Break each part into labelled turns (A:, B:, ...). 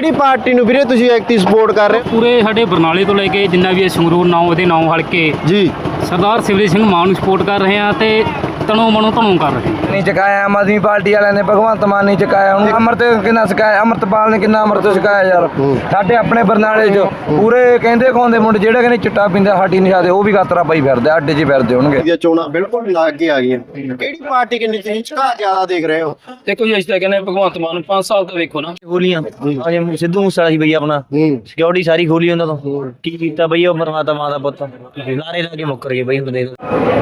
A: ਕਿਹੜੀ ਪਾਰਟੀ ਨੂੰ ਵੀਰੇ ਤੁਸੀਂ ਐਕਟਿਵ ਸਪੋਰਟ ਕਰ ਰਹੇ ਹੋ?
B: ਪੂਰੇ ਸਾਡੇ ਬਰਨਾਲੇ ਤੋਂ ਲੈ ਕੇ ਜਿੰਨਾ ਵੀ ਇਹ ਸੰਗਰੂਰ ਨਾਮ ਉਹਦੇ ਨਾਮ ਹਲਕੇ
A: ਜੀ।
B: ਸਰਦਾਰ ਸਿਵਰੇਜ ਸਿੰਘ ਮਾਨ ਨੂੰ ਸਪੋਰਟ ਕਰ ਰਹੇ ਆ ਤੇ ਤਣੋ ਮਨੋ ਧਣੋ ਕਰ ਰਹੇ
C: ਨਹੀਂ ਚਕਾਇਆ ਆਮ ਆਦਮੀ ਪਾਰਟੀ ਵਾਲਿਆਂ ਨੇ ਭਗਵੰਤ ਮਾਨ ਨਹੀਂ ਚਕਾਇਆ ਹੁਣ ਅਮਰਤ ਕਿੰਨਾ ਚਕਾਇਆ ਅਮਰਤਪਾਲ ਨੇ ਕਿੰਨਾ ਅਮਰਤ ਚਕਾਇਆ ਯਾਰ? ਸਾਡੇ ਆਪਣੇ ਬਰਨਾਲੇ 'ਚ ਪੂਰੇ ਕਹਿੰਦੇ ਖੋਂਦੇ ਮੁੰਡੇ ਜਿਹੜੇ ਕਹਿੰਦੇ ਚਿੱਟਾ ਪੀਂਦੇ ਹਾਟੀ ਨਹੀਂ ਜਾਂਦੇ ਉਹ ਵੀ ਗਾਤਰਾ ਪਾਈ ਫਿਰਦੇ ਅੱਡੇ 'ਚ ਫਿਰਦੇ ਹੋਣਗੇ।
A: ਦੀਆਂ ਚੋਣਾਂ ਬਿਲਕੁਲ ਲੱਗ ਕੇ ਆ ਗਈਆਂ ਕਿਹੜੀ ਪਾਰਟੀ ਕਿੰਨੀ ਤੁਸੀਂ ਝਕਾ ਜ਼ਿਆਦਾ ਦੇਖ ਰਹੇ ਹੋ?
D: ਦੇਖੋ ਜੀ ਅਸੀਂ ਤਾਂ ਕਹਿੰਦੇ ਭਗਵੰਤ ਮਾਨ ਨੂੰ 5 ਸਾਲ ਤੋਂ ਵੇਖੋ ਨਾ।
E: ਖੋਲੀਆਂ। ਅਜੇ ਸਿੱਧੂ ਮੂਸੇਵਾਲਾ ਸੀ ਬਈ ਆਪਣਾ। ਸਿਕਿਉਰਿਟੀ ਸਾਰੀ ਖੋਲੀ ਉਹਨਾਂ ਤੋਂ। ਕੀ ਕੀਤਾ ਬਈ ਉਹ ਪਰਮਾਤਮਾ ਦਾ ਪੁੱਤ? ਲਾਰੇ ਲਾ ਕੇ ਮੁੱਕਰ ਗਏ ਬਈ ਹੁਣ ਦੇਖ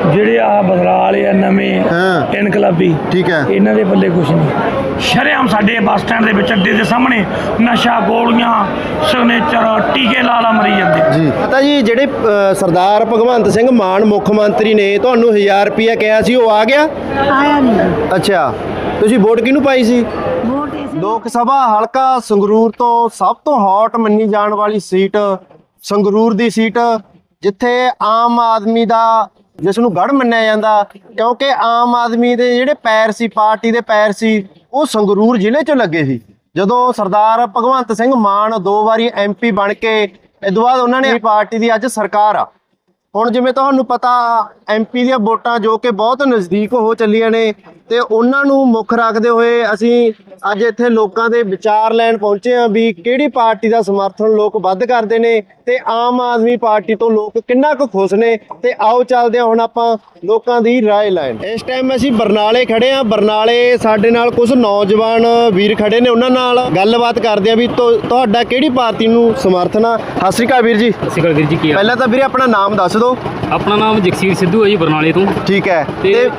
F: ਜਿਹੜੇ ਆ ਬਦਲਾਅ ਵਾਲੇ ਆ ਨਵੇਂ
A: ਹਾਂ।
F: ਇਨਕਲਾਬੀ।
A: ਠੀਕ ਹੈ।
F: ਇਹਨਾਂ ਦੇ ਬੱਲੇ ਕੁਛ ਨਹੀਂ। ਸ਼ਰੇਆਮ ਸਾਡੇ ਬੱਸ ਸਟੈਂਡ ਦੇ ਵਿੱਚ ਅੱਡੇ ਦੇ ਸਾਹਮਣੇ ਨਸ਼ਾ ਗੋਲੀਆਂ ਸਿਗਨੇਚਰ ਟੀਕੇ ਲਾ ਲਾ ਮਰੀ ਜਾਂਦੇ।
A: ਜੀ। ਪਤਾ ਜੀ ਜਿਹੜੇ ਅ, ਸਰਦਾਰ ਭਗਵੰਤ ਸਿੰਘ ਮਾਨ ਮੁੱਖ ਮੰਤਰੀ ਨੇ ਤੁਹਾਨੂੰ 1000 ਰੁਪਇਆ ਕਿਹਾ ਸੀ ਉਹ ਆ ਗਿਆ?
G: ਆਇਆ ਨਹੀਂ।
A: ਅੱਛਾ। ਤੁਸੀਂ ਵੋਟ ਕਿਹਨੂੰ ਪਾਈ ਸੀ?
G: ਵੋਟ ਇਸੇ
A: ਲੋਕ ਸਭਾ ਹਲਕਾ ਸੰਗਰੂਰ ਤੋਂ ਸਭ ਤੋਂ ਹੌਟ ਮੰਨੀ ਜਾਣ ਵਾਲੀ ਸੀਟ ਸੰਗਰੂਰ ਦੀ ਸੀਟ ਜਿੱਥੇ ਆਮ ਆਦਮੀ ਦਾ ਜਿਸ ਨੂੰ ਗੜ ਮੰਨਿਆ ਜਾਂਦਾ, ਕਿਉਂਕਿ ਆਮ ਆਦਮੀ ਦੇ ਜਿਹੜੇ ਪੈਰ ਸੀ, ਪਾਰਟੀ ਦੇ ਪੈਰ ਸੀ, ਉਹ ਸੰਗਰੂਰ ਜ਼ਿਲ੍ਹੇ ਚੋਂ ਲੱਗੇ ਸੀ। ਜਦੋਂ ਸਰਦਾਰ ਭਗਵੰਤ ਸਿੰਘ ਮਾਨ ਦੋ ਵਾਰੀ ਐਮਪੀ ਬਣ ਕੇ ਇਸ ਤੋਂ ਬਾਅਦ ਉਹਨਾਂ ਨੇ ਪਾਰਟੀ ਦੀ ਅੱਜ ਸਰਕਾਰ ਆ। ਹੁਣ ਜਿਵੇਂ ਤੁਹਾਨੂੰ ਪਤਾ ਐਮਪੀ ਦੀਆਂ ਵੋਟਾਂ ਜੋ ਕਿ ਬਹੁਤ ਨਜ਼ਦੀਕ ਹੋ ਚੱਲੀਆਂ ਨੇ ਤੇ ਉਹਨਾਂ ਨੂੰ ਮੁੱਖ ਰੱਖਦੇ ਹੋਏ ਅਸੀਂ ਅੱਜ ਇੱਥੇ ਲੋਕਾਂ ਦੇ ਵਿਚਾਰ ਲੈਣ ਪਹੁੰਚੇ ਹਾਂ ਵੀ ਕਿਹੜੀ ਪਾਰਟੀ ਦਾ ਸਮਰਥਨ ਲੋਕ ਵੱਧ ਕਰਦੇ ਨੇ ਤੇ ਆਮ ਆਦਮੀ ਪਾਰਟੀ ਤੋਂ ਲੋਕ ਕਿੰਨਾ ਕੁ ਖੁਸ਼ ਨੇ ਤੇ ਆਓ ਚੱਲਦੇ ਹਾਂ ਹੁਣ ਆਪਾਂ ਲੋਕਾਂ ਦੀ رائے ਲੈਣ ਇਸ ਟਾਈਮ ਅਸੀਂ ਬਰਨਾਲੇ ਖੜੇ ਹਾਂ ਬਰਨਾਲੇ ਸਾਡੇ ਨਾਲ ਕੁਝ ਨੌਜਵਾਨ ਵੀਰ ਖੜੇ ਨੇ ਉਹਨਾਂ ਨਾਲ ਗੱਲਬਾਤ ਕਰਦੇ ਹਾਂ ਵੀ ਤੁ- ਤੁਹਾਡਾ ਕਿਹੜੀ ਪਾਰਟੀ ਨੂੰ ਸਮਰਥਨ ਆ ਸਤਿ ਸ਼੍ਰੀ ਅਕਾਲ ਵੀਰ ਜੀ
B: ਸਤਿ ਸ਼੍ਰੀ ਅਕਾਲ ਵੀਰ ਜੀ ਕੀ ਹਾਲ
A: ਪਹਿਲਾਂ ਤਾਂ ਵੀਰੇ ਆਪਣਾ ਨਾਮ ਦੱਸ ਦਿਓ
B: ਆਪਣਾ ਨਾਮ ਜਗਸੀਰ ਸਿੱਧੂ ਹੈ ਜੀ ਬਰਨਾਲੇ ਤੋਂ।
A: ਠੀਕ ਹੈ।
B: ਤੇ-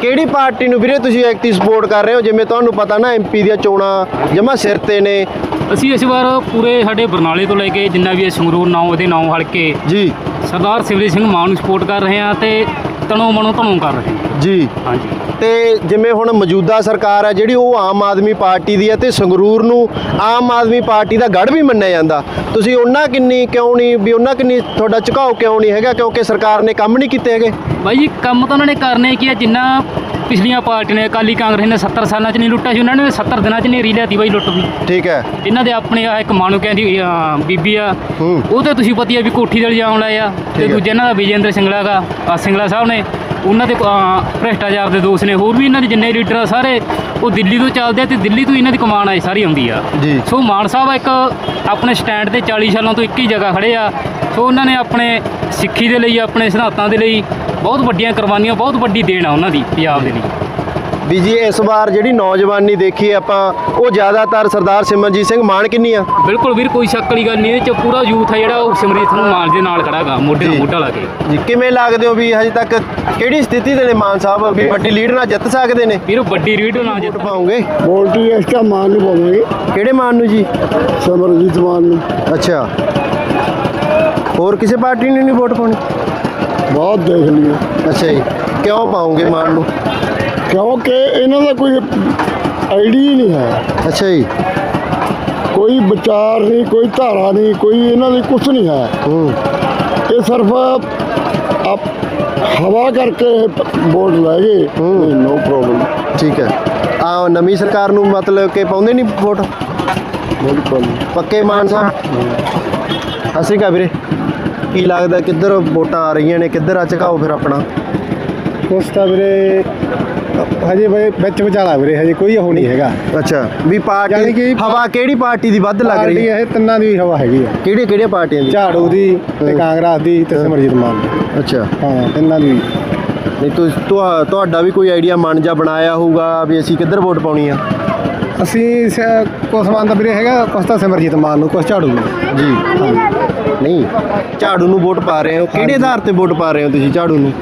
A: ਕਿਹੜੀ ਪਾਰਟੀ ਨੂੰ ਵੀਰੇ ਤੁਸੀਂ ਐਕਟਿਵ ਸਪੋਰਟ ਕਰ ਰਹੇ ਹੋ? ਜਿਵੇਂ ਤੁਹਾਨੂੰ ਪਤਾ ਨਾ ਐਮਪੀ ਦੀਆਂ ਚੋਣਾਂ ਜਮਾ ਸਿਰ ਤੇ ਨੇ।
B: ਅਸੀਂ ਇਸ ਵਾਰ ਪੂਰੇ ਸਾਡੇ ਬਰਨਾਲੇ ਤੋਂ ਲੈ ਕੇ ਜਿੰਨਾ ਵੀ ਇਹ ਸੰਗਰੂਰ ਨਾਮ ਉਹਦੇ ਨਾਮ ਹਲਕੇ
A: ਜੀ।
B: ਸਰਦਾਰ ਸਿਵਰੇਜ ਸਿੰਘ ਮਾਨ ਨੂੰ ਸਪੋਰਟ ਕਰ ਰਹੇ ਆ ਤੇ ਤਣੋ ਮਨੋ ਧਣੋ ਕਰ ਰਹੇ ਹਾਂ।
A: ਜੀ।
B: ਹਾਂਜੀ।
A: ਤੇ ਜਿਵੇਂ ਹੁਣ ਮੌਜੂਦਾ ਸਰਕਾਰ ਹੈ ਜਿਹੜੀ ਉਹ ਆਮ ਆਦਮੀ ਪਾਰਟੀ ਦੀ ਹੈ ਤੇ ਸੰਗਰੂਰ ਨੂੰ ਆਮ ਆਦਮੀ ਪਾਰਟੀ ਦਾ ਗੜ ਵੀ ਮੰਨਿਆ ਜਾਂਦਾ। ਤੁਸੀਂ ਉਹਨਾਂ ਕਿੰਨੀ ਕਿਉਂ ਨਹੀਂ ਵੀ ਉਹਨਾਂ ਕਿੰਨੀ ਤੁਹਾਡਾ ਝੁਕਾਓ ਕਿਉਂ ਨਹੀਂ ਹੈਗਾ ਕਿਉਂਕਿ ਸਰਕਾਰ ਨੇ ਕੰਮ ਨਹੀਂ ਕੀਤੇ ਹੈਗੇ?
B: ਬਾਈ ਜੀ ਕੰਮ ਤਾਂ ਉਹਨਾਂ ਨੇ ਕਰਨੇ ਕੀ ਆ ਜਿੰਨਾ ਪਿਛਲੀਆਂ ਪਾਰਟੀਆਂ ਨੇ ਅਕਾਲੀ ਕਾਂਗਰਸ ਨੇ 70 ਸਾਲਾਂ 'ਚ ਨਹੀਂ ਲੁੱਟਿਆ ਸੀ ਉਹਨਾਂ ਨੇ 70 ਦਿਨਾਂ 'ਚ ਨਹੀਂ ਰੀ ਲਿਆਤੀ ਬਾਈ ਲੁੱਟ ਵੀ
A: ਠੀਕ ਹੈ
B: ਇਹਨਾਂ ਦੇ ਆਪਣੇ ਆ ਇੱਕ ਮਾਨੂ ਕਹਿੰਦੀ ਅਹ, ਬੀਬੀ ਆ
A: ਹੂੰ।
B: ਉਹ ਤੇ ਤੁਸੀਂ ਪਤੀ ਆ ਵੀ ਕੋਠੀ ਦੇ ਲਿਜਾਉਣ ਲਾਏ ਆ ਤੇ
A: ਠੀਕ ਹੈ।
B: ਦੂਜੇ ਇਹਨਾਂ ਦਾ ਵਿਜੇਂਦਰ ਸਿੰਗਲਾ ਦਾ ਆ ਸਿੰਗਲਾ ਸਾਹਿਬ ਨੇ ਉਹਨਾਂ ਦੇ ਭ੍ਰਿਸ਼ਟਾਚਾਰ ਦੇ ਦੋਸ਼ ਨੇ ਹੋਰ ਵੀ ਇਹਨਾਂ ਦੇ ਜਿੰਨੇ ਲੀਡਰ ਆ ਸਾਰੇ ਉਹ ਦਿੱਲੀ ਤੋਂ ਚੱਲਦੇ ਆ ਤੇ ਦਿੱਲੀ ਤੋਂ ਇਹਨਾਂ ਦੀ ਕਮਾਨ ਆਈ ਸਾਰੀ ਆਉਂਦੀ ਆ
A: ਜੀ।
B: ਸੋ ਮਾਨ ਸਾਹਿਬ ਇੱਕ ਆਪਣੇ ਸਟੈਂਡ ਤੇ 40 ਸਾਲਾਂ ਤੋਂ ਇੱਕ ਹੀ ਜਗ੍ਹਾ ਖੜੇ ਆ ਸੋ ਉਹਨਾਂ ਨੇ ਆਪਣੇ ਸਿੱਖੀ ਦੇ ਲਈ ਆਪਣੇ ਸਿਧਾਂਤਾਂ ਦੇ ਲਈ ਬਹੁਤ ਵੱਡੀਆਂ ਕੁਰਬਾਨੀਆਂ ਬਹੁਤ ਵੱਡੀ ਦੇਣ ਆ ਉਹਨਾਂ ਦੀ ਪੰਜਾਬ ਦੇ ਲਈ।
A: ਵੀ ਜੀ ਇਸ ਵਾਰ ਜਿਹੜੀ ਨੌਜਵਾਨੀ ਦੇਖੀ ਆਪਾਂ ਉਹ ਜ਼ਿਆਦਾਤਰ ਸਰਦਾਰ ਸਿਮਰਨਜੀਤ ਸਿੰਘ ਮਾਨ ਕਿੰਨੀ ਆ?
B: ਬਿਲਕੁਲ ਵੀਰ ਕੋਈ ਸ਼ੱਕ ਵਾਲੀ ਗੱਲ ਨਹੀਂ ਇਹਦੇ ਚ ਪੂਰਾ ਯੂਥ ਆ ਜਿਹੜਾ ਉਹ ਸਿਮਰਜੀਤ ਨੂੰ ਮਾਨ ਦੇ ਨਾਲ ਖੜਾਗਾ ਮੋਢੇ ਨਾਲ ਮੋਢਾ ਲਾ ਕੇ।
A: ਜੀ ਕਿਵੇਂ ਲੱਗਦੇ ਹੋ ਵੀ ਹਜੇ ਤੱਕ ਕਿਹੜੀ ਸਥਿਤੀ ਦੇ ਨੇ ਮਾਨ ਸਾਹਿਬ ਵੀ ਵੱਡੀ ਲੀਡ ਨਾਲ ਜਿੱਤ ਸਕਦੇ ਨੇ?
B: ਵੀਰ ਵੱਡੀ ਰੀਡ ਨਾ ਜਿੱਤ
A: ਪਾਉਂਗੇ?
H: ਵੋਲਟੀ ਇਸ ਦਾ ਮਾਨ ਨੂੰ ਪਾਵਾਂਗੇ।
A: ਕਿਹੜੇ ਮਾਨ ਨੂੰ ਜੀ?
H: ਸਮਰਜੀਤ ਮਾਨ ਨੂੰ।
A: ਅੱਛਾ। ਹੋਰ ਕਿਸੇ ਪਾਰਟੀ ਨੂੰ ਨਹੀਂ ਵੋਟ ਪਾਉਣੀ?
H: ਬਹੁਤ ਦੇਖ ਲਿਆ
A: ਅੱਛਾ ਜੀ। ਕਿਉਂ ਪਾਉਂਗੇ ਮਾਨ ਨੂੰ?
H: ਕਿਉਂਕਿ ਇਹਨਾਂ ਦਾ ਕੋਈ ਆਈਡੀ ਨਹੀਂ ਹੈ।
A: ਅੱਛਾ ਜੀ।
H: ਕੋਈ ਵਿਚਾਰ ਨਹੀਂ ਕੋਈ ਧਾਰਾ ਨਹੀਂ ਕੋਈ ਇਹਨਾਂ ਦੀ ਕੁਝ ਨਹੀਂ ਹੈ। ਇਹ ਸਿਰਫ ਆਪ ਹਵਾ ਕਰਕੇ ਵੋਟ ਲੈ ਗਏ। No problem.
A: ਠੀਕ ਹੈ। ਆ ਨਵੀਂ ਸਰਕਾਰ ਨੂੰ ਮਤਲਬ ਕਿ ਪਾਉਂਦੇ ਨਹੀਂ ਵੋਟ?
H: ਬਿਲਕੁਲ।
A: ਪੱਕੇ ਮਾਨ ਸਾਹਿਬ? ਸਤਿ ਸ਼੍ਰੀ ਅਕਾਲ ਵੀਰੇ। ਕੀ ਲੱਗਦਾ ਕਿੱਧਰ ਵੋਟਾਂ ਆ ਰਹੀਆਂ ਨੇ ਕਿੱਧਰ ਆ ਝਕਾਓ ਫਿਰ ਆਪਣਾ?
H: ਕੁਛ ਤਾਂ ਵੀਰੇ ਹਜੇ ਵਿੱਚ ਵਿਚਾਲਾ ਵੀਰੇ ਹਜੇ ਕੋਈ ਉਹ ਨਹੀਂ ਹੈਗਾ।
A: ਅੱਛਾ ਵੀ
H: ਯਾਨੀ
A: ਪਾਰਟੀ
H: ਕਿ
A: ਹਵਾ ਕਿਹੜੀ ਪਾਰਟੀ ਦੀ ਵੱਧ ਲੱਗ ਰਹੀ ਹੈ?
H: ਇਹ ਤਿੰਨਾਂ ਦੀ ਹਵਾ ਹੈਗੀ ਆ।
A: ਕਿਹੜੀਆਂ ਕਿਹੜੀਆਂ ਪਾਰਟੀਆਂ ਦੀ?
H: ਝਾੜੂ ਦੀ ਤੇ
A: ਹਾਂ।
H: ਕਾਂਗਰਸ ਦੀ ਤੇ ਸਿਮਰਜੀਤ ਮਾਨ ਦੀ।
A: ਅੱਛਾ।
H: ਹਾਂ ਤਿੰਨਾਂ ਦੀ
A: ਨਹੀਂ ਤੁ ਤੁਹਾ- ਤੁਹਾਡਾ ਵੀ ਕੋਈ ਆਈਡੀਆ ਮਨ ਜਾ ਬਣਾਇਆ ਹੋਊਗਾ ਵੀ ਅਸੀਂ ਕਿੱਧਰ ਵੋਟ ਪਾਉਣੀ ਆ?
H: ਅਸੀਂ ਕੁਛ ਮੰਨ ਦਾ ਵੀਰੇ ਹੈਗਾ ਕੁਛ ਤਾਂ ਸਿਮਰਜੀਤ ਮਾਨ ਨੂੰ ਕੁਛ ਝਾੜੂ ਨੂੰ।
A: ਜੀ ਨਹੀਂ ਝਾੜੂ ਨੂੰ ਵੋਟ ਪਾ ਰਹੇ ਹੋ। ਕਿਹੜੇ ਆਧਾਰ ਤੇ ਵੋਟ ਪਾ ਰਹੇ ਹੋ ਤੁਸੀਂ ਝਾੜੂ ਨੂੰ?